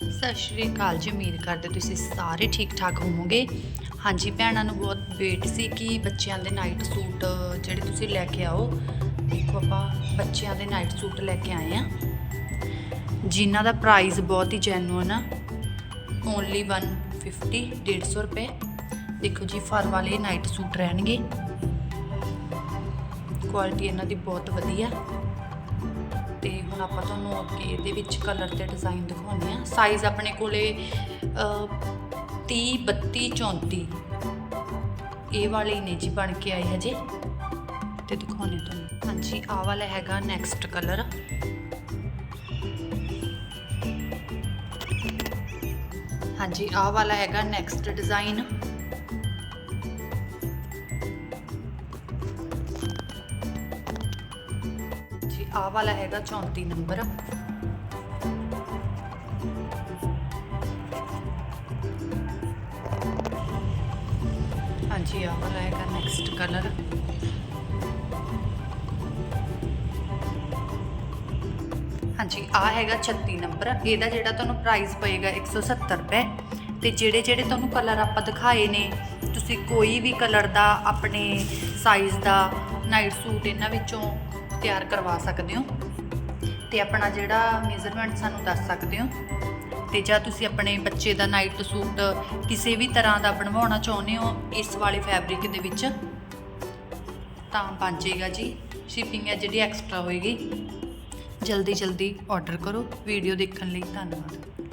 ਸਤਿ ਸ਼੍ਰੀ ਅਕਾਲ ਜੀ, ਉਮੀਦ ਕਰਦੇ ਤੁਸੀਂ ਸਾਰੇ ਠੀਕ ਠਾਕ ਹੋਵੋਗੇ। ਹਾਂਜੀ ਭੈਣਾਂ ਨੂੰ ਬਹੁਤ ਵੇਟ ਸੀ ਕਿ ਬੱਚਿਆਂ ਦੇ ਨਾਈਟ ਸੂਟ, ਜਿਹੜੇ ਤੁਸੀਂ ਲੈ ਕੇ ਆਓ, ਦੇਖੋ ਆਪਾਂ ਬੱਚਿਆਂ ਦੇ ਨਾਈਟ ਸੂਟ ਲੈ ਕੇ ਆਏ ਆ। ਜਿਨ੍ਹਾਂ ਦਾ ਪ੍ਰਾਈਸ ਬਹੁਤ ਹੀ ਜੈਨੂਅਨ ਆ। ਓਨਲੀ 150 150 ਰੁਪਏ। ਦੇਖੋ ਜੀ, ਫਰ ਵਾਲੇ ਨਾਈਟ ਸੂਟ ਰਹਿਣਗੇ। ਕੁਆਲਿਟੀ ਇਹਨਾਂ ਦੀ ਬਹੁਤ ਵਧੀਆ। ਤੇ ਹੁਣ ਆਪਾਂ ਤੁਹਾਨੂੰ ਅੱਗੇ ਇਹਦੇ ਵਿੱਚ ਕਲਰ ਤੇ ਡਿਜ਼ਾਈਨ ਦਿਖਾਉਂਦੇ ਆ ਸਾਈਜ਼ ਆਪਣੇ ਕੋਲੇ ਅਹ, 30 32 34 ਇਹ ਵਾਲੇ ਹੀ ਨੇ ਜੀ ਬਣ ਕੇ ਆਏ ਹਜੇ। ਤੇ ਦਿਖਾਉਣੇ ਤੁਹਾਨੂੰ। ਹਾਂਜੀ ਆਹ ਵਾਲਾ ਹੈਗਾ ਨੈਕਸਟ ਕਲਰ ਹਾਂਜੀ ਆਹ ਵਾਲਾ ਹੈਗਾ ਨੈਕਸਟ ਡਿਜ਼ਾਈਨ ਆਹ ਵਾਲਾ ਹੈਗਾ 34 ਨੰਬਰ। ਹਾਂਜੀ ਆਹ ਵਾਲਾ ਹੈਗਾ ਨੈਕਸਟ ਕਲਰ ਹਾਂਜੀ ਆਹ ਹੈਗਾ 36 ਨੰਬਰ। ਇਹਦਾ ਜਿਹੜਾ ਤੁਹਾਨੂੰ ਪ੍ਰਾਈਸ ਪਏਗਾ 170 ਰੁਪਏ। ਤੇ ਜਿਹੜੇ ਜਿਹੜੇ ਤੁਹਾਨੂੰ ਕਲਰ ਆਪਾਂ ਦਿਖਾਏ ਨੇ, ਤੁਸੀਂ ਕੋਈ ਵੀ ਕਲਰ ਦਾ, ਆਪਣੇ ਸਾਈਜ਼ ਦਾ ਨਾਈਟ ਸੂਟ ਇਹਨਾਂ ਵਿੱਚੋਂ ਤਿਆਰ ਕਰਵਾ ਸਕਦੇ ਹੋ। ਤੇ ਆਪਣਾ ਜਿਹੜਾ ਮੇਜ਼ਰਮੈਂਟ ਸਾਨੂੰ ਦੱਸ ਸਕਦੇ ਹੋ। ਤੇ ਜਾਂ ਤੁਸੀਂ ਆਪਣੇ ਬੱਚੇ ਦਾ ਨਾਈਟ ਸੂਟ ਕਿਸੇ ਵੀ ਤਰ੍ਹਾਂ ਦਾ ਬਣਵਾਉਣਾ ਚਾਹੁੰਦੇ ਹੋ ਇਸ ਵਾਲੇ ਫੈਬਰਿਕ ਦੇ ਵਿੱਚ, ਤਾਂ ਬਣ ਜੀ। ਸ਼ਿਪਿੰਗ ਹੈ ਜਿਹੜੀ ਐਕਸਟਰਾ ਹੋਏਗੀ। ਜਲਦੀ ਜਲਦੀ ਆਰਡਰ ਕਰੋ। ਵੀਡੀਓ ਦੇਖਣ ਲਈ ਧੰਨਵਾਦ।